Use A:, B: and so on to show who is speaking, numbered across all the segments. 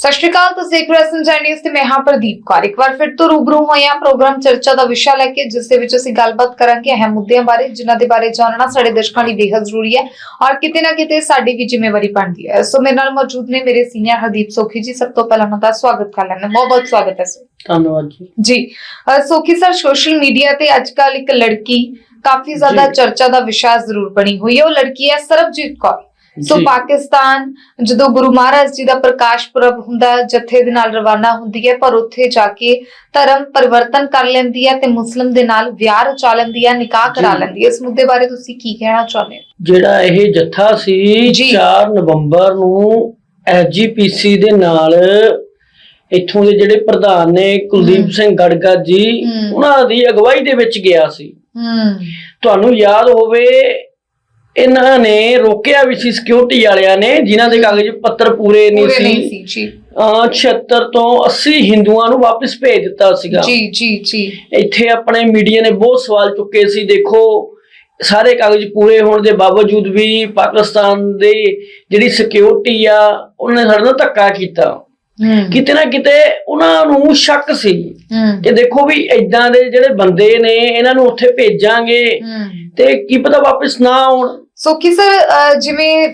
A: ਸਤਿ ਸ਼੍ਰੀ ਅਕਾਲ ਤੁਸੀਂ ਦੇਖ ਰਹੇ ਹੋ ਸੰਜੈਨੀਸ ਤੇ ਮੈਂ ਹਾਂ ਪ੍ਰਦੀਪ ਕੌਰ। ਇੱਕ ਵਾਰ ਫਿਰ ਤੋਂ ਰੂਬਰੂ ਹੋਏ ਹਾਂ ਪ੍ਰੋਗਰਾਮ ਚਰਚਾ ਦਾ ਵਿਸ਼ਾ ਲੈ ਕੇ ਜਿਸ ਦੇ ਵਿੱਚ ਅਸੀਂ ਗੱਲਬਾਤ ਕਰਾਂਗੇ ਅਹਿਮ ਮੁੱਦਿਆਂ ਬਾਰੇ ਜਿਨ੍ਹਾਂ ਦੇ ਬਾਰੇ ਜਾਣਨਾ ਸਾਡੇ ਦਰਸ਼ਕਾਂ ਲਈ ਬੇਹੱਦ ਜ਼ਰੂਰੀ ਹੈ ਔਰ ਕਿਤੇ ਨਾ ਕਿਤੇ ਸਾਡੀ ਵੀ ਜ਼ਿੰਮੇਵਾਰੀ ਬਣਦੀ ਹੈ। ਸੋ ਮੇਰੇ ਨਾਲ ਮੌਜੂਦ ਨੇ ਮੇਰੇ ਸੀਨੀਅਰ ਹਰਦੀਪ ਸੋਖੀ ਜੀ ਸਭ ਤੋਂ ਪਹਿਲਾਂ ਉਹਨਾਂ ਦਾ ਸਵਾਗਤ ਕਰ ਲੈਣਾ ਬਹੁਤ ਬਹੁਤ ਸਵਾਗਤ ਹੈ ਸਰ।
B: ਧੰਨਵਾਦ ਜੀ।
A: ਜੀ ਸੋਖੀ ਸਰ ਸੋਸ਼ਲ ਮੀਡੀਆ ਤੇ ਅੱਜ ਅੱਜਕੱਲ ਇੱਕ ਲੜਕੀ ਕਾਫੀ ਜ਼ਿਆਦਾ ਚਰਚਾ ਦਾ ਵਿਸ਼ਾ ਜ਼ਰੂਰ ਬਣੀ ਹੋਈ ਹੈ। ਉਹ ਲੜਕੀ ਹੈ ਸਰਬਜੀਤ ਕੌਰ। ਸੋ। ਪਾਕਿਸਤਾਨ ਜਦੋਂ ਗੁਰੂ ਮਹਾਰਾਜ ਜੀ ਦਾ ਪ੍ਰਕਾਸ਼ ਪੁਰਬ ਹੁੰਦਾ ਜਥੇ ਦੇ ਨਾਲ ਰਵਾਨਾ ਹੁੰਦੀ ਹੈ ਪਰ ਉੱਥੇ ਜਾ ਕੇ ਧਰਮ ਪਰਿਵਰਤਨ ਕਰ ਲੈਂਦੀ ਹੈ ਤੇ ਮੁਸਲਮ ਦੇ ਨਾਲ ਵਿਆਹ ਰਚਾ ਲੈਂਦੀ ਹੈ ਨਿਕਾਹ ਕਰਾ। ਲੈਂਦੀ ਹੈ ਇਸ ਮੁੱਦੇ ਬਾਰੇ ਤੁਸੀਂ ਕੀ ਕਹਿਣਾ ਚਾਹੁੰਦੇ ਹੋ
B: ਜਿਹੜਾ ਇਹ ਜੱਥਾ ਸੀ
A: ਜੀ।
B: 4 ਨਵੰਬਰ ਨੂੰ ਐਸਜੀਪੀਸੀ ਦੇ ਨਾਲ ਇੱਥੋਂ ਦੇ ਜਿਹੜੇ ਪ੍ਰਧਾਨ ਨੇ ਕੁਲਦੀਪ। ਸਿੰਘ ਗੜਗਾ ਜੀ। ਉਹਨਾਂ ਦੀ ਅਗਵਾਈ ਦੇ ਵਿੱਚ ਗਿਆ ਸੀ
A: ਹੂੰ
B: ਤੁਹਾਨੂੰ ਯਾਦ ਹੋਵੇ ਇਹਨਾਂ ਨੇ ਰੋਕਿਆ ਵੀ ਸੀ ਸਿਕਿਉਰਿਟੀ ਵਾਲਿਆਂ ਨੇ ਜਿਨ੍ਹਾਂ ਦੇ ਕਾਗਜ਼ ਪੱਤਰ ਪੂਰੇ ਨਹੀਂ
A: ਪੂਰੇ ਨਹੀਂ
B: ਸੀ
A: ਸੀ ਜੀ।
B: ਅਹ 76 ਤੋਂ 80 ਹਿੰਦੂਆਂ ਨੂੰ ਵਾਪਸ ਭੇਜ ਦਿੱਤਾ ਸੀਗਾ।
A: ਜੀ ਜੀ ਜੀ।
B: ਇੱਥੇ ਆਪਣੇ ਮੀਡੀਆ ਨੇ ਬਹੁਤ ਸਵਾਲ ਚੁੱਕੇ ਸੀ ਦੇਖੋ ਸਾਰੇ ਕਾਗਜ਼ ਪੂਰੇ ਹੋਣ ਦੇ ਬਾਵਜੂਦ ਵੀ ਪਾਕਿਸਤਾਨ ਦੇ ਜਿਹੜੀ ਸਿਕਿਉਰਿਟੀ ਆ ਉਹਨਾਂ ਸਾਡੇ ਨਾਲ ਧੱਕਾ ਕੀਤਾ।
A: ਹੂੰ।
B: ਕਿਤੇ ਨਾ ਕਿਤੇ ਉਹਨਾਂ ਨੂੰ ਸ਼ੱਕ ਸੀ
A: ਹੂੰ।
B: ਕਿ ਦੇਖੋ ਵੀ ਇਦਾਂ ਦੇ ਜਿਹੜੇ ਬੰਦੇ ਨੇ ਇਹਨਾਂ ਨੂੰ ਉੱਥੇ ਭੇਜਾਂਗੇ
A: ਹੂੰ।
B: ਤੇ ਕੀ ਪਤਾ ਵਾਪਸ ਨਾ ਆਉਣ।
A: ਸੋਖੀ ਸਰ ਅਹ ਜਿਵੇਂ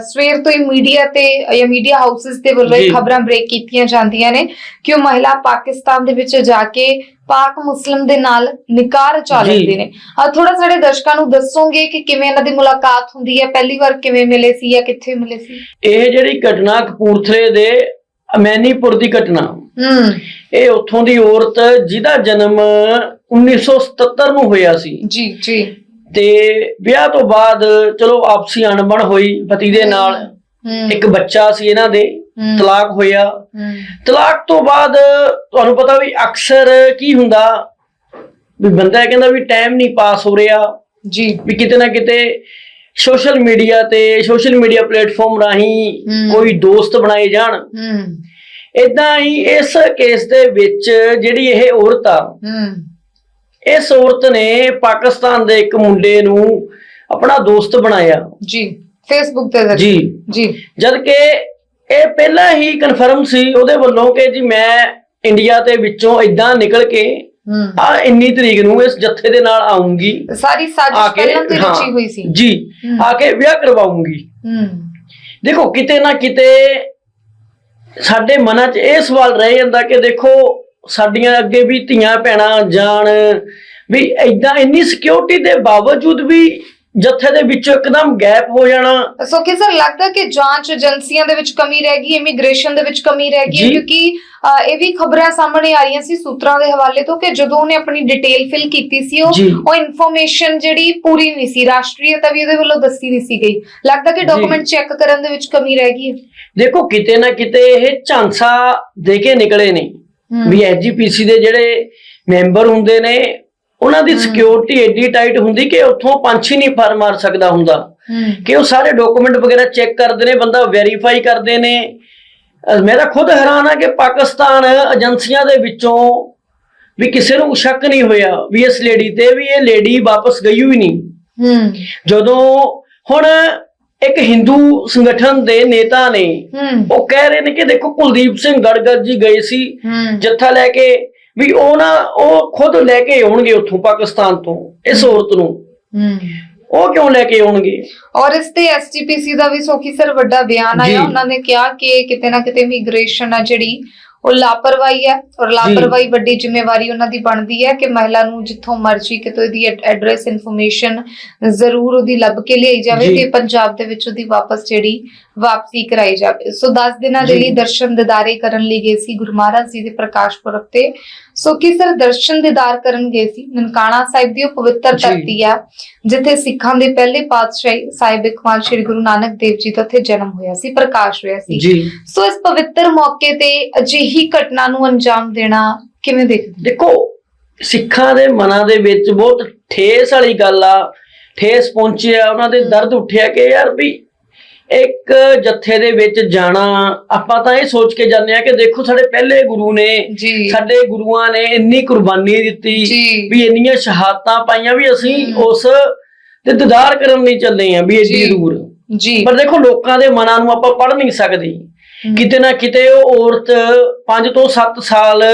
A: ਸਵੇਰ ਤੋਂ ਹੀ ਮੀਡੀਆ ਤੇ ਜਾਂ ਮੀਡੀਆ ਹਾਊਸਸ ਦੇ ਵੱਲੋਂ ਇਹ। ਖਬਰਾਂ ਬ੍ਰੇਕ ਕੀਤੀਆਂ ਜਾਂਦੀਆਂ ਨੇ ਕਿ ਉਹ ਮਹਿਲਾ ਪਾਕਿਸਤਾਨ ਦੇ ਵਿੱਚ ਜਾ ਕੇ ਪਾਕ ਮੁਸਲਮ ਦੇ ਨਾਲ ਨਿਕਾਹ ਰਚਾ। ਲੈਂਦੇ ਨੇ। ਆ ਥੋੜਾ ਸਾਡੇ ਦਰਸ਼ਕਾਂ ਨੂੰ ਦੱਸੋਗੇ ਕਿ ਕਿਵੇਂ ਇਹਨਾਂ ਦੀ ਮੁਲਾਕਾਤ ਹੁੰਦੀ ਹੈ ਪਹਿਲੀ ਵਾਰ ਕਿਵੇਂ ਮਿਲੇ ਸੀ ਜਾਂ ਕਿੱਥੇ ਮਿਲੇ ਸੀ?
B: ਇਹ ਜਿਹੜੀ ਘਟਨਾ ਕਪੂਰਥਲੇ ਦੇ ਅਮੈਨੀਪੁਰ ਦੀ ਘਟਨਾ
A: ਹੂੰ।
B: ਇਹ ਉੱਥੋਂ ਦੀ ਔਰਤ ਜਿਹਦਾ ਜਨਮ 1977 ਨੂੰ ਹੋਇਆ ਸੀ।
A: ਜੀ ਜੀ।
B: ਤੇ ਵਿਆਹ ਤੋਂ ਬਾਅਦ ਚਲੋ ਆਪਸੀ ਅਣਬਣ ਹੋਈ ਪਤੀ ਦੇ ਨਾਲ ਇੱਕ ਬੱਚਾ ਸੀ ਇਹਨਾਂ ਦੇ। ਤਲਾਕ ਹੋਇਆ। ਤਲਾਕ ਤੋਂ ਬਾਅਦ ਤੁਹਾਨੂੰ ਪਤਾ ਵੀ ਅਕਸਰ ਕੀ ਹੁੰਦਾ ਵੀ ਬੰਦਾ ਕਹਿੰਦਾ ਵੀ ਟਾਈਮ ਨਹੀਂ ਪਾਸ ਹੋ ਰਿਹਾ।
A: ਜੀ।
B: ਵੀ ਕਿਤੇ ਨਾ ਕਿਤੇ ਸੋਸ਼ਲ ਮੀਡੀਆ ਤੇ ਸੋਸ਼ਲ ਮੀਡੀਆ ਪਲੇਟਫਾਰਮ ਰਾਹੀਂ। ਕੋਈ ਦੋਸਤ ਬਣਾਏ ਜਾਣ।
A: ਹੂੰ।
B: ਇਦਾਂ ਹੀ ਇਸ ਕੇਸ ਦੇ ਵਿੱਚ ਜਿਹੜੀ ਇਹ ਔਰਤ ਆ ਇਸ ਔਰਤ ਨੇ ਪਾਕਿਸਤਾਨ ਦੇ ਇੱਕ ਮੁੰਡੇ ਨੂੰ ਆਪਣਾ ਦੋਸਤ ਬਣਾਇਆ।
A: ਜੀ ਫੇਸਬੁੱਕ ਤੇ
B: ਜੀ।
A: ਜੀ।
B: ਜਦ ਕਿ ਇਹ ਪਹਿਲਾਂ ਹੀ ਕਨਫਰਮ ਸੀ ਉਹਦੇ ਵੱਲੋਂ ਕਿ ਜੀ ਮੈਂ ਇੰਡੀਆ ਦੇ ਵਿੱਚੋਂ ਇਦਾਂ ਨਿਕਲ ਕੇ ਆ ਇੰਨੀ ਤਰੀਕ ਨੂੰ ਇਸ ਜੱਥੇ ਦੇ ਨਾਲ ਆਉਂਗੀ।
A: ਸਾਰੀ ਸਾਜ਼ਿਸ਼ ਪਹਿਲਾਂ ਤੋਂ ਰਚੀ ਹੋਈ ਸੀ।
B: ਜੀ। ਆ ਕੇ ਵਿਆਹ ਕਰਵਾਉਂਗੀ। ਦੇਖੋ ਕਿਤੇ ਨਾ ਕਿਤੇ ਸਾਡੇ ਮਨਾਂ 'ਚ ਇਹ ਸਵਾਲ ਰਹਿ ਜਾਂਦਾ ਕਿ ਦੇਖੋ ਸਾਡੀਆਂ ਅੱਗੇ ਵੀ ਧੀਆਂ ਭੈਣਾਂ ਜਾਣ ਵੀ ਐਦਾਂ ਇੰਨੀ ਸਿਕਿਉਰਿਟੀ ਦੇ ਬਾਵਜੂਦ ਵੀ ਜੱਥੇ ਦੇ ਵਿੱਚੋਂ ਇੱਕਦਮ ਗੈਪ ਹੋ ਜਾਣਾ
A: ਸੋ ਕਿ ਸਰ ਲੱਗਦਾ ਕਿ ਜਾਂਚ ਏਜੰਸੀਆਂ ਦੇ ਵਿੱਚ ਕਮੀ ਰਹਿ ਗਈ ਇਮੀਗ੍ਰੇਸ਼ਨ ਦੇ ਵਿੱਚ ਕਮੀ ਰਹਿ ਗਈ। ਕਿਉਂਕਿ ਇਹ ਵੀ ਖਬਰਾਂ ਸਾਹਮਣੇ ਆ ਰਹੀਆਂ ਸੀ ਸੂਤਰਾਂ ਦੇ ਹਵਾਲੇ ਤੋਂ ਕਿ ਜਦੋਂ ਉਹਨੇ ਆਪਣੀ ਡਿਟੇਲ ਫਿਲ ਕੀਤੀ ਸੀ ਉਹ। ਉਹ ਇਨਫੋਰਮੇਸ਼ਨ ਜਿਹੜੀ ਪੂਰੀ ਨਹੀਂ ਸੀ ਰਾਸ਼ਟਰੀਅਤਾ ਵੀ ਉਹਦੇ ਵੱਲੋਂ ਦੱਸੀ ਨਹੀਂ ਸੀ ਗਈ ਲੱਗਦਾ ਕਿ। ਡਾਕੂਮੈਂਟ ਚੈੱਕ ਕਰਨ ਦੇ ਵਿੱਚ ਕਮੀ ਰਹਿ ਗਈ ਹੈ
B: ਦੇਖੋ ਕਿਤੇ ਨਾ ਕਿਤੇ ਇਹ ਝਾਂਸਾ ਦੇ ਕੇ ਨਿਕਲੇ ਨੇ
A: ਹੂੰ।
B: ਵੀ ਐਸਜੀਪੀਸੀ ਦੇ ਜਿਹੜੇ ਮੈਂਬਰ ਹੁੰਦੇ ਨੇ ਉਹਨਾਂ ਦੀ। ਸਿਕਿਉਰਿਟੀ ਐਡੀ ਟਾਈਟ ਹੁੰਦੀ ਕਿ ਉੱਥੋਂ ਪੰਛੀ ਨਹੀਂ ਫਰ ਮਾਰ ਸਕਦਾ ਹੁੰਦਾ। ਕਿ ਉਹ ਸਾਰੇ ਡਾਕੂਮੈਂਟ ਵਗੈਰਾ ਚੈੱਕ ਕਰਦੇ ਨੇ ਬੰਦਾ ਵੈਰੀਫਾਈ ਕਰਦੇ ਨੇ। ਮੈਂ ਤਾਂ ਖੁਦ ਹੈਰਾਨ ਆ ਕਿ ਪਾਕਿਸਤਾਨ ਏਜੰਸੀਆਂ ਦੇ ਵਿੱਚੋਂ ਵੀ ਕਿਸੇ ਨੂੰ ਸ਼ੱਕ ਨਹੀਂ ਹੋਇਆ ਵੀ ਇਸ ਲੇਡੀ ਤੇ ਵੀ ਇਹ ਲੇਡੀ ਵਾਪਸ ਗਈ ਹੋਈ ਨਹੀਂ। ਜਦੋਂ ਹੁਣ ਇੱਕ ਹਿੰਦੂ ਸੰਗਠਨ ਦੇ ਨੇਤਾ ਨੇ ਉਹ ਕਹਿ ਰਹੇ ਨੇ ਕਿ ਦੇਖੋ ਕੁਲਦੀਪ ਸਿੰਘ ਗੜਗੜ ਜੀ ਗਏ ਸੀ ਜੱਥਾ ਲੈ ਕੇ ਵੀ ਉਹ ਨਾ ਉਹ ਖੁਦ ਲੈ ਕੇ ਆਉਣਗੇ ਉੱਥੋਂ ਪਾਕਿਸਤਾਨ ਤੋਂ ਇਸ ਔਰਤ ਨੂੰ। ਉਹ ਕਿਉਂ ਲੈ ਕੇ ਆਉਣਗੇ?
A: ਔਰ ਇਸ ਤੇ ਐਸਟੀਪੀਸੀ ਦਾ ਵੀ ਸੋਖੀ ਸਰ ਵੱਡਾ ਬਿਆਨ। ਆਇਆ ਉਹਨਾਂ ਨੇ ਕਿਹਾ ਕਿ ਕਿਤੇ ਨਾ ਕਿਤੇ ਇਮੀਗ੍ਰੇਸ਼ਨ ਆ ਜਿਹੜੀ ਉਹ ਲਾਪਰਵਾਹੀ ਹੈ ਔਰ ਲਾਪਰਵਾਹੀ ਵੱਡੀ ਜ਼ਿੰਮੇਵਾਰੀ ਉਹਨਾਂ ਦੀ ਬਣਦੀ ਹੈ ਕਿ ਮਹਿਲਾ ਨੂੰ ਜਿੱਥੋਂ ਮਰਜ਼ੀ ਕਿਤੋਂ ਇਹਦੀ ਐਡਰੈਸ ਇਨਫੋਰਮੇਸ਼ਨ ਜ਼ਰੂਰ ਉਹਦੀ ਲੱਭ ਕੇ ਲਈ ਜਾਵੇ। ਤੇ ਪੰਜਾਬ ਦੇ ਵਿੱਚ ਉਹਦੀ ਵਾਪਸ ਜਿਹੜੀ ਵਾਪਸੀ ਕਰਾਈ ਜਾਵੇ ਸੋ 10 ਦਿਨਾਂ ਦੇ। ਲਈ ਦਰਸ਼ਨ ਦਿਦਾਰੇ ਕਰਨ ਲਈ ਗਏ ਸੀ ਗੁਰੂ ਮਹਾਰਾਜ ਜੀ ਦੇ ਪ੍ਰਕਾਸ਼ ਪੁਰਬ ਤੇ ਸੋ ਕੀ ਸਰ ਦਰਸ਼ਨ ਦਿਦਾਰ ਕਰਨ ਗਏ ਸੀ। ਨਨਕਾਣਾ ਸਾਹਿਬ ਦੀ ਉਹ ਪਵਿੱਤਰ। ਧਰਤੀ ਆ ਜਿੱਥੇ ਸਿੱਖਾਂ ਦੇ ਪਹਿਲੇ ਪਾਤਸ਼ਾਹੀ ਸਾਹਿਬ ਇਕਬਾਲ ਸ੍ਰੀ ਗੁਰੂ ਨਾਨਕ ਦੇਵ ਜੀ ਦਾ ਉੱਥੇ ਜਨਮ ਹੋਇਆ ਸੀ ਪ੍ਰਕਾਸ਼ ਹੋਇਆ ਸੀ। ਸੋ ਇਸ ਪਵਿੱਤਰ ਮੌਕੇ ਤੇ ਅਜਿਹੀ ਘਟਨਾ ਨੂੰ ਅੰਜਾਮ ਦੇਣਾ ਕਿਵੇਂ ਦੇਖਦੇ
B: ਦੇਖੋ ਸਿੱਖਾਂ ਦੇ ਮਨਾਂ ਦੇ ਵਿੱਚ ਬਹੁਤ ਠੇਸ ਵਾਲੀ ਗੱਲ ਆ। ਠੇਸ ਪਹੁੰਚਿਆ ਉਹਨਾਂ ਦੇ ਦਰਦ ਉੱਠਿਆ ਕਿ ਯਾਰ ਵੀ ਇੱਕ ਜੱਥੇ ਦੇ ਵਿੱਚ ਜਾਣਾ ਆਪਾਂ ਤਾਂ ਇਹ ਸੋਚ ਕੇ ਜਾਂਦੇ ਆ ਕਿ ਦੇਖੋ ਸਾਡੇ ਪਹਿਲੇ ਗੁਰੂ ਨੇ ਸਾਡੇ ਗੁਰੂਆਂ ਨੇ ਇੰਨੀ ਕੁਰਬਾਨੀ ਦਿੱਤੀ। ਵੀ ਇੰਨੀਆਂ ਸ਼ਹਾਦਤਾਂ ਪਾਈਆਂ ਵੀ ਅਸੀਂ। ਉਸ ਤੇ ਦਿਦਾਰ ਕਰਨ ਲਈ ਚੱਲੇ ਆ ਵੀ ਏਡੀ। ਦੂਰ
A: ਜੀ
B: ਪਰ ਦੇਖੋ ਲੋਕਾਂ ਦੇ ਮਨਾਂ ਨੂੰ ਆਪਾਂ ਪੜ੍ਹ ਨਹੀਂ ਸਕਦੇ। ਕਿਤੇ ਨਾ ਕਿਤੇ ਉਹ ਔਰਤ 5 ਤੋਂ 7 ਸਾਲ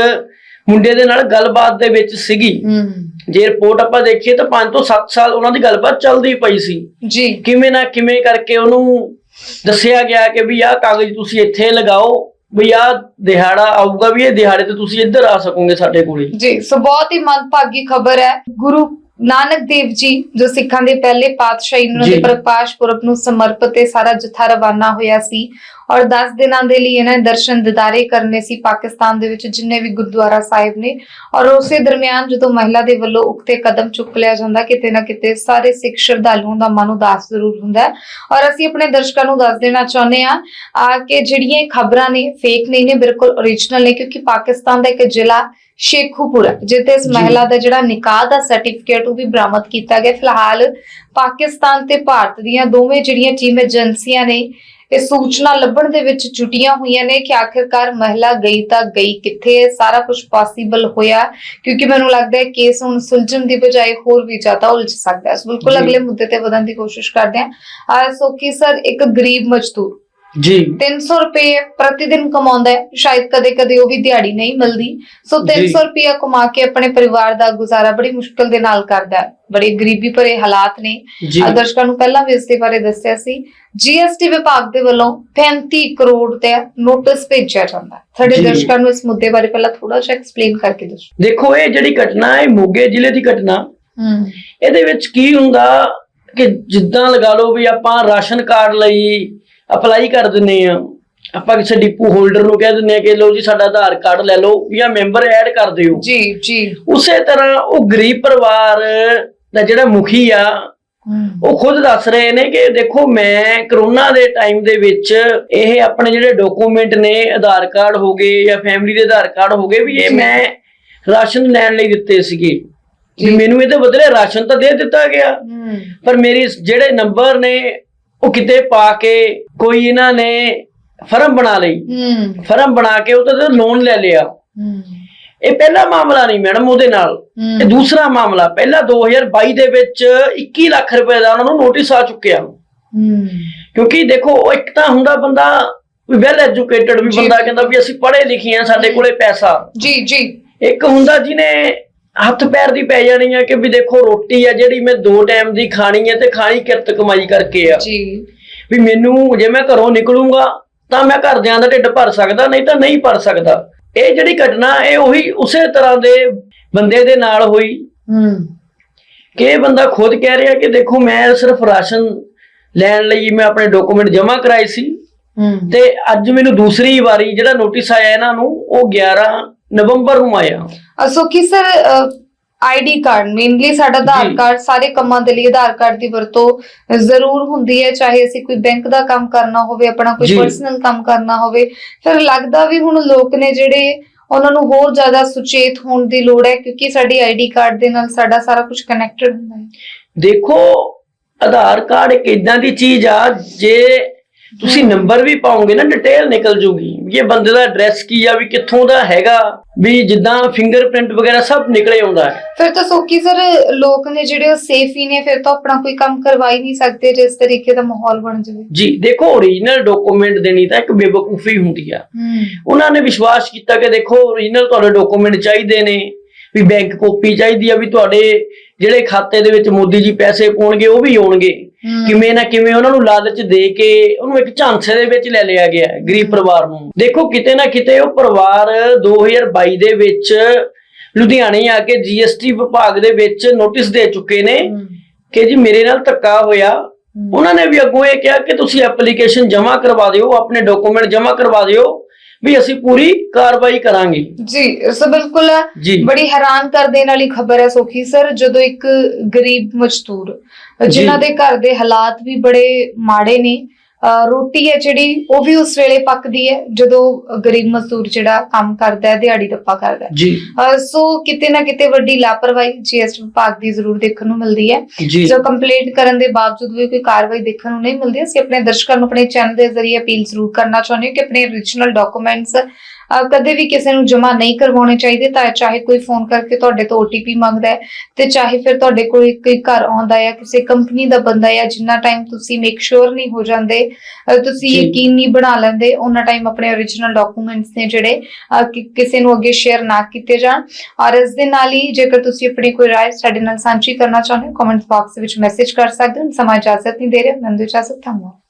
B: ਮੁੰਡੇ ਦੇ ਨਾਲ ਗੱਲਬਾਤ ਦੇ ਵਿੱਚ ਸੀਗੀ ਜੇ ਰਿਪੋਰਟ ਆਪਾਂ ਦੇਖੀਏ ਤਾਂ 5 ਤੋਂ 7 ਸਾਲ ਉਹਨਾਂ ਦੀ ਗੱਲਬਾਤ ਚੱਲਦੀ ਪਈ ਸੀ
A: ਜੀ
B: ਕਿਵੇਂ ਨਾ ਕਿਵੇਂ ਕਰਕੇ ਉਹਨੂੰ ਦੱਸਿਆ ਗਿਆ ਕਿ ਵੀ ਆਹ ਕਾਗਜ਼ ਤੁਸੀਂ ਇੱਥੇ ਲਗਾਓ ਵੀ ਆਹ ਦਿਹਾੜਾ ਆਊਗਾ ਵੀ ਇਹ ਦਿਹਾੜੇ ਤੇ ਤੁਸੀਂ ਇੱਧਰ ਆ ਸਕੋਗੇ ਸਾਡੇ ਕੋਲੇ
A: ਜੀ ਸੋ ਬਹੁਤ ਹੀ ਮੰਦਭਾਗੀ ਖਬਰ ਹੈ ਗੁਰੂ ਨਾਨਕ ਦੇਵ ਜੀ ਜੋ ਸਿੱਖਾਂ ਦੇ ਪਹਿਲੇ ਪਾਤਸ਼ਾਹੀ ਉਹਨਾਂ ਦੇ। ਪ੍ਰਕਾਸ਼ ਪੁਰਬ ਨੂੰ ਸਮਰਪਿਤ ਇਹ ਸਾਰਾ ਜਥਾ ਰਵਾਨਾ ਹੋਇਆ ਸੀ ਔਰ 10 ਦਿਨਾਂ ਦੇ ਲਈ ਇਹਨਾਂ ਨੇ ਦਰਸ਼ਨ ਦਿਦਾਰੇ ਕਰਨੇ ਸੀ ਪਾਕਿਸਤਾਨ ਦੇ ਵਿੱਚ ਜਿੰਨੇ ਵੀ ਗੁਰਦੁਆਰਾ ਸਾਹਿਬ ਨੇ। ਔਰ ਉਸੇ ਦਰਮਿਆਨ ਜਦੋਂ ਮਹਿਲਾ ਦੇ ਵੱਲੋਂ ਉਕਤੇ ਕਦਮ ਚੁੱਕ ਲਿਆ ਜਾਂਦਾ ਕਿਤੇ ਨਾ ਕਿਤੇ ਸਾਰੇ ਸਿੱਖ ਸ਼ਰਧਾਲੂਆਂ ਦਾ ਮਨ ਉਦਾਸ ਜ਼ਰੂਰ ਹੁੰਦਾ ਔਰ ਅਸੀਂ ਆਪਣੇ ਦਰਸ਼ਕਾਂ ਨੂੰ ਦੱਸ ਦੇਣਾ ਚਾਹੁੰਦੇ ਹਾਂ ਆ ਕਿ ਜਿਹੜੀਆਂ ਖਬਰਾਂ ਨੇ ਫੇਕ ਨਹੀਂ ਨੇ ਬਿਲਕੁਲ ਓਰੀਜਨਲ ਨੇ ਕਿਉਂਕਿ ਪਾਕਿਸਤਾਨ ਦਾ ਇੱਕ ਜ਼ਿਲ੍ਹਾ ਸ਼ੇਖੂਪੁਰ ਜਿੱਥੇ ਇਸ। ਮਹਿਲਾ ਦਾ ਜਿਹੜਾ ਨਿਕਾਹ ਦਾ ਸਰਟੀਫਿਕੇਟ ਉਹ ਵੀ ਬਰਾਮਦ ਕੀਤਾ ਗਿਆ। ਫਿਲਹਾਲ ਪਾਕਿਸਤਾਨ ਤੇ ਭਾਰਤ ਦੀਆਂ ਦੋਵੇਂ ਜਿਹੜੀਆਂ ਟੀਮ ਏਜੰਸੀਆਂ ਨੇ ਇਹ ਸੂਚਨਾ ਲੱਭਣ ਦੇ ਵਿੱਚ ਜੁਟੀਆਂ ਹੋਈਆਂ ਨੇ ਕਿ ਆਖਿਰਕਾਰ ਮਹਿਲਾ ਗਈ ਤਾਂ ਗਈ ਕਿੱਥੇ ਹੈ ਸਾਰਾ ਕੁਝ ਪੋਸੀਬਲ ਹੋਇਆ ਕਿਉਂਕਿ ਮੈਨੂੰ ਲੱਗਦਾ ਹੈ ਕੇਸ ਹੁਣ ਸੁਲਝਣ ਦੀ ਬਜਾਏ ਹੋਰ ਵੀ ਜ਼ਿਆਦਾ ਉਲਝ ਸਕਦਾ ਹੈ ਬਿਲਕੁਲ। ਅਗਲੇ ਮੁੱਦੇ ਤੇ ਵਧਣ ਦੀ ਕੋਸ਼ਿਸ਼ ਕਰਦੇ ਹਾਂ ਆ ਸੋਕੀ ਸਰ ਇੱਕ ਗਰੀਬ ਮਜ਼ਦੂਰ
B: ਜੀ।
A: 300 ਰੁਪਏ ਪ੍ਰਤੀ ਦਿਨ ਕਮਾਉਂਦਾ ਹੈ। ਸ਼ਾਇਦ ਕਦੇ-ਕਦੇ ਉਹ ਵੀ ਦਿਹਾੜੀ ਨਹੀਂ ਮਿਲਦੀ। ਸੋ
B: ਜੀ।
A: 300 ਰੁਪਏ ਕਮਾ ਕੇ ਆਪਣੇ ਪਰਿਵਾਰ ਦਾ ਗੁਜ਼ਾਰਾ ਬੜੀ ਮੁਸ਼ਕਲ ਦੇ ਨਾਲ ਕਰਦਾ ਹੈ। ਬੜੇ ਗਰੀਬੀ ਭਰੇ ਹਾਲਾਤ ਨੇ। ਦਰਸ਼ਕਾਂ ਨੂੰ ਪਹਿਲਾਂ ਵੀ ਇਸ ਦੇ ਬਾਰੇ ਦੱਸਿਆ ਸੀ। ਜੀਐਸਟੀ ਵਿਭਾਗ ਦੇ ਵੱਲੋਂ 35 ਕਰੋੜ ਤੇ ਨੋਟਿਸ ਭੇਜਿਆ ਜਾਂਦਾ ਸਾਡੇ। ਦਰਸ਼ਕਾਂ ਨੂੰ ਇਸ ਮੁੱਦੇ ਬਾਰੇ ਪਹਿਲਾਂ ਥੋੜਾ ਜਿਹਾ ਐਕਸਪਲੇਨ ਕਰਕੇ ਦੱਸੋ।
B: ਦੇਖੋ ਇਹ ਜਿਹੜੀ ਘਟਨਾ ਹੈ ਮੋਗੇ ਜ਼ਿਲ੍ਹੇ ਦੀ ਘਟਨਾ।
A: ਹੂੰ।
B: ਇਹਦੇ ਵਿੱਚ ਕੀ ਹੁੰਦਾ ਕਿ ਜਿੱਦਾਂ ਲਗਾ ਲਓ ਵੀ ਆਪਾਂ ਰਾਸ਼ਨ ਕਾਰਡ ਲਈ ਅਪਲਾਈ ਕਰ ਦਿੰਨੇ ਆ ਆਪਾਂ ਕਿਸੇ ਡਿਪੂ ਹੋਲਡਰ ਨੂੰ ਕਹਿ ਦਿੰਨੇ ਆ ਕਿ ਲਓ ਜੀ ਸਾਡਾ ਆਧਾਰ ਕਾਰਡ ਲੈ ਲਓ ਜਾਂ ਮੈਂਬਰ ਐਡ ਕਰ ਦਿਓ।
A: ਜੀ ਜੀ।
B: ਉਸੇ ਤਰ੍ਹਾਂ ਉਹ ਗਰੀਬ ਪਰਿਵਾਰ ਦਾ ਜਿਹੜਾ ਮੁਖੀ ਆ ਉਹ ਖੁਦ ਦੱਸ ਰਹੇ ਨੇ ਕਿ ਦੇਖੋ ਮੈਂ ਕਰੋਨਾ ਦੇ ਟਾਈਮ ਦੇ ਵਿੱਚ ਇਹ ਆਪਣੇ ਜਿਹੜੇ ਡਾਕੂਮੈਂਟ ਨੇ ਆਧਾਰ ਕਾਰਡ ਹੋ ਗਏ ਜਾਂ ਫੈਮਿਲੀ ਦੇ ਆਧਾਰ ਕਾਰਡ ਹੋ ਗਏ ਵੀ ਇਹ। ਮੈਂ ਰਾਸ਼ਨ ਲੈਣ ਲਈ ਦਿੱਤੇ ਸੀਗੇ। ਮੈਨੂੰ ਇਹਦੇ ਬਦਲੇ ਰਾਸ਼ਨ ਤਾਂ ਦੇ ਦਿੱਤਾ ਗਿਆ। ਪਰ ਮੇਰੀ ਜਿਹੜੇ ਨੰਬਰ ਨੇ ਉਹ ਕਿਤੇ ਪਾ ਕੇ ਕੋਈ ਇਹਨਾਂ ਨੇ ਫਰਮ ਬਣਾ ਲਈ।
A: ਹੂੰ।
B: ਫਰਮ ਬਣਾ ਕੇ ਉਹਦੇ ਤੇ ਲੋਨ ਲੈ ਲਿਆ।
A: ਹੂੰ।
B: ਇਹ ਪਹਿਲਾ ਮਾਮਲਾ ਨਹੀਂ ਮੈਡਮ ਉਹਦੇ ਨਾਲ। ਇਹ ਦੂਸਰਾ ਮਾਮਲਾ ਪਹਿਲਾ 2022 ਦੇ ਵਿੱਚ 21 ਲੱਖ ਰੁਪਏ ਦਾ ਉਹਨਾਂ ਨੂੰ ਨੋਟਿਸ ਆ ਚੁੱਕਿਆ।
A: ਹੂੰ।
B: ਕਿਉਂਕਿ ਦੇਖੋ ਉਹ ਇੱਕ ਤਾਂ ਹੁੰਦਾ ਬੰਦਾ ਵੈਲ ਐਜੂਕੇਟਡ ਵੀ। ਬੰਦਾ ਕਹਿੰਦਾ ਵੀ ਅਸੀਂ ਪੜ੍ਹੇ ਲਿਖੇ ਆ ਸਾਡੇ ਕੋਲੇ ਪੈਸਾ।
A: ਜੀ ਜੀ।
B: ਇੱਕ ਹੁੰਦਾ ਜਿਹਨੇ ਹੱਥ ਪੈਰ ਦੀ ਪੈ ਜਾਣੀ ਆ ਕਿ ਵੀ ਦੇਖੋ ਰੋਟੀ ਆ ਜਿਹੜੀ ਮੈਂ ਦੋ ਟਾਈਮ ਦੀ ਖਾਣੀ ਹੈ ਤੇ ਖਾਣੀ ਕਿਰਤ ਕਮਾਈ ਕਰਕੇ ਆ।
A: ਜੀ।
B: ਵੀ ਮੈਨੂੰ ਜੇ ਮੈਂ ਘਰੋਂ ਨਿਕਲੂੰਗਾ ਤਾਂ ਮੈਂ ਘਰਦਿਆਂ ਦਾ ਢਿੱਡ ਭਰ ਸਕਦਾ ਨਹੀਂ ਤਾਂ ਨਹੀਂ ਭਰ ਸਕਦਾ। ਇਹ ਜਿਹੜੀ ਘਟਨਾ ਇਹ ਉਹੀ ਉਸੇ ਤਰ੍ਹਾਂ ਦੇ ਬੰਦੇ ਦੇ ਨਾਲ ਹੋਈ।
A: ਹੂੰ।
B: ਕਿ ਇਹ ਬੰਦਾ ਖੁਦ ਕਹਿ ਰਿਹਾ ਕਿ ਦੇਖੋ ਮੈਂ ਸਿਰਫ ਰਾਸ਼ਨ ਲੈਣ ਲਈ ਮੈਂ ਆਪਣੇ ਡਾਕੂਮੈਂਟ ਜਮ੍ਹਾਂ ਕਰਾਏ ਸੀ।
A: ਹੂੰ।
B: ਤੇ ਅੱਜ ਮੈਨੂੰ ਦੂਸਰੀ ਵਾਰੀ ਜਿਹੜਾ ਨੋਟਿਸ ਆਇਆ ਇਹਨਾਂ ਨੂੰ ਉਹ 11 ਨਵੰਬਰ ਨੂੰ ਆਇਆ।
A: ਅਸੋ ਕੀ ਸਰ ਆਈਡੀ ਕਾਰਡ ਮੇਨਲੀ ਸਾਡਾ ਆਧਾਰ। ਕਾਰਡ ਸਾਰੇ ਕੰਮਾਂ ਦੇ ਲਈ ਆਧਾਰ ਕਾਰਡ ਦੀ ਵਰਤੋਂ ਜ਼ਰੂਰ ਹੁੰਦੀ ਹੈ ਚਾਹੇ ਅਸੀਂ ਕੋਈ ਬੈਂਕ ਦਾ ਕੰਮ ਕਰਨਾ ਹੋਵੇ ਆਪਣਾ ਕੋਈ। ਪਰਸਨਲ ਕੰਮ ਕਰਨਾ ਹੋਵੇ ਫਿਰ ਲੱਗਦਾ ਵੀ ਹੁਣ ਲੋਕ ਨੇ ਜਿਹੜੇ ਉਹਨਾਂ ਨੂੰ ਹੋਰ ਜ਼ਿਆਦਾ ਸੁਚੇਤ ਹੋਣ ਦੀ ਲੋੜ ਹੈ ਕਿਉਂਕਿ ਸਾਡੀ ਆਈਡੀ ਕਾਰਡ ਦੇ ਨਾਲ ਸਾਡਾ ਸਾਰਾ ਕੁਝ ਕਨੈਕਟਡ ਹੁੰਦਾ ਹੈ
B: ਦੇਖੋ ਆਧਾਰ ਕਾਰਡ ਇੱਕ ਇਦਾਂ ਦੀ ਚੀਜ਼ ਆ ਜੇ ਤੁਸੀਂ ਨੰਬਰ ਵੀ ਪਾਓਗੇ ਨਾ ਡਿਟੇਲ ਨਿਕਲ ਜੂਗੀ ਇਹ ਬੰਦੇ ਦਾ ਐਡਰੈਸ ਕੀ ਆ ਵੀ ਕਿੱਥੋਂ ਦਾ ਹੈਗਾ ਵੀ ਜਿੱਦਾਂ ਫਿੰਗਰਪ੍ਰਿੰਟ ਵਗੈਰਾ ਸਭ ਨਿਕਲੇ ਆਉਂਦਾ ਹੈ।
A: ਫਿਰ ਤਾਂ ਸੋਕੀ ਸਰ ਲੋਕ ਨੇ ਜਿਹੜੇ ਉਹ ਸੇਫ ਹੀ ਨੇ ਫਿਰ ਤਾਂ ਆਪਣਾ ਕੋਈ ਕੰਮ ਕਰਵਾ ਹੀ ਨਹੀਂ ਸਕਦੇ ਜਿਸ ਤਰੀਕੇ ਦਾ ਮਾਹੌਲ ਬਣ ਜਾਵੇ।
B: ਜੀ ਦੇਖੋ ਓਰੀਜਨਲ ਡਾਕੂਮੈਂਟ ਦੇਣੀ ਤਾਂ ਇੱਕ ਬੇਵਕੂਫੀ ਹੁੰਦੀ ਆ। ਉਹਨਾਂ ਨੇ ਵਿਸ਼ਵਾਸ ਕੀਤਾ ਕਿ ਦੇਖੋ ਓਰੀਜਨਲ ਤੁਹਾਡੇ ਡਾਕੂਮੈਂਟ ਚਾਹੀਦੇ ਨੇ ਵੀ ਬੈਂਕ ਕਾਪੀ ਚਾਹੀਦੀ ਆ ਵੀ ਤੁਹਾਡੇ ਜਿਹੜੇ ਖਾਤੇ ਦੇ ਵਿੱਚ ਮੋਦੀ ਜੀ ਪੈਸੇ ਪਾਉਣਗੇ ਉਹ ਵੀ ਆਉਣਗੇ। ਕਿਵੇਂ ਨਾ ਕਿਵੇਂ ਉਹਨਾਂ ਨੂੰ ਲਾਲਚ ਦੇ ਕੇ ਉਹਨੂੰ ਇੱਕ ਝਾਂਸੇ ਦੇ ਵਿੱਚ ਲੈ ਲਿਆ ਗਿਆ ਗਰੀਬ ਪਰਿਵਾਰ ਨੂੰ। ਦੇਖੋ ਕਿਤੇ ਨਾ ਕਿਤੇ ਉਹ ਪਰਿਵਾਰ 2022 ਦੇ ਵਿੱਚ ਲੁਧਿਆਣੇ ਆ ਕੇ ਜੀਐਸਟੀ ਵਿਭਾਗ ਦੇ ਵਿੱਚ ਨੋਟਿਸ ਦੇ ਚੁੱਕੇ ਨੇ ਕਿ ਜੀ ਮੇਰੇ ਨਾਲ ਧੱਕਾ ਹੋਇਆ। ਉਹਨਾਂ ਨੇ ਵੀ ਅੱਗੋਂ ਇਹ ਕਿਹਾ ਕਿ ਤੁਸੀਂ ਐਪਲੀਕੇਸ਼ਨ ਜਮ੍ਹਾਂ ਕਰਵਾ ਦਿਓ ਆਪਣੇ ਡਾਕੂਮੈਂਟ ਜਮ੍ਹਾਂ ਕਰਵਾ ਦਿਓ। ਵੀ ਅਸੀਂ ਪੂਰੀ ਕਾਰਵਾਈ ਕਰਾਂਗੇ।
A: ਜੀ ਸੋ ਬਿਲਕੁਲ ਬੜੀ ਹੈਰਾਨ ਕਰ ਦੇਣ ਵਾਲੀ ਖਬਰ ਹੈ ਸੋਖੀ ਸਰ ਜਦੋਂ ਇੱਕ ਗਰੀਬ ਮਜ਼ਦੂਰ ਜਿਨ੍ਹਾਂ ਦੇ ਘਰ ਦੇ ਹਾਲਾਤ ਵੀ ਬੜੇ ਮਾੜੇ ਨੇ ਰੋਟੀ ਹੈ ਜਿਹੜੀ ਉਹ ਵੀ ਉਸ ਵੇਲੇ ਪੱਕਦੀ ਹੈ ਜਦੋਂ ਗਰੀਬ ਮਜ਼ਦੂਰ ਜਿਹੜਾ ਕੰਮ ਕਰਦਾ ਹੈ ਦਿਹਾੜੀ ਦੱਪਾ ਕਰਦਾ ਹੈ।
B: ਜੀ।
A: ਸੋ ਕਿਤੇ ਨਾ ਕਿਤੇ ਵੱਡੀ ਲਾਪਰਵਾਹੀ ਜੀਐਸਟੀ ਵਿਭਾਗ ਦੀ ਜ਼ਰੂਰ ਦੇਖਣ ਨੂੰ ਮਿਲਦੀ ਹੈ।
B: ਜੀ।
A: ਜੋ ਕੰਪਲੇਂਟ ਕਰਨ ਦੇ ਬਾਵਜੂਦ ਵੀ ਕੋਈ ਕਾਰਵਾਈ ਦੇਖਣ ਨੂੰ ਨਹੀਂ ਮਿਲਦੀ ਅਸੀਂ ਆਪਣੇ ਦਰਸ਼ਕਾਂ ਨੂੰ ਆਪਣੇ ਚੈਨਲ ਦੇ ਜ਼ਰੀਏ ਅਪੀਲ ਜ਼ਰੂਰ ਕਰਨਾ ਚਾਹੁੰਦੇ ਹਾਂ ਕਿ ਆਪਣੇ origignal ਡਾਕੂਮੈਂਟਸ ਕਦੇ ਵੀ ਕਿਸੇ ਨੂੰ ਜਮ੍ਹਾਂ ਨਹੀਂ ਕਰਵਾਉਣੇ ਚਾਹੀਦੇ ਤਾਂ ਚਾਹੇ ਕੋਈ ਫੋਨ ਕਰਕੇ ਤੁਹਾਡੇ ਤੋਂ OTP ਮੰਗਦਾ ਹੈ ਤੇ ਚਾਹੇ ਫਿਰ ਤੁਹਾਡੇ ਕੋਲ ਕੋਈ ਘਰ ਆਉਂਦਾ ਹੈ ਕਿਸੇ ਕੰਪਨੀ ਦਾ ਬੰਦਾ ਹੈ ਜਿੰਨਾ ਟਾਈਮ ਤੁਸੀਂ ਮੇਕ ਸ਼ੋਰ ਨਹੀਂ ਹੋ ਜਾਂਦੇ ਤੁਸੀਂ। ਯਕੀਨੀ ਬਣਾ ਲੈਂਦੇ ਉਹਨਾਂ ਟਾਈਮ ਆਪਣੇ origignal ਡਾਕੂਮੈਂਟਸ ਨੇ ਜਿਹੜੇ ਕਿਸੇ ਨੂੰ ਅੱਗੇ ਸ਼ੇਅਰ ਨਾ ਕੀਤੇ ਜਾਣ ਔਰ ਇਸ ਦੇ ਨਾਲ ਹੀ ਜੇਕਰ ਤੁਸੀਂ ਆਪਣੀ ਕੋਈ ਰਾਏ ਸਾਡੇ ਨਾਲ ਸਾਂਝੀ ਕਰਨਾ ਚਾਹੁੰਦੇ ਹੋ ਕਮੈਂਟ ਬਾਕਸ ਵਿੱਚ ਮੈਸੇਜ ਕਰ ਸਕਦੇ ਹੋ ਸਮਾਂ ਇਜਾਜ਼ਤ ਨਹੀਂ ਦੇ ਰਿਹਾ ਮੈਨੂੰ ਇਜਾਜ਼ਤ ਧੰਨਵਾਦ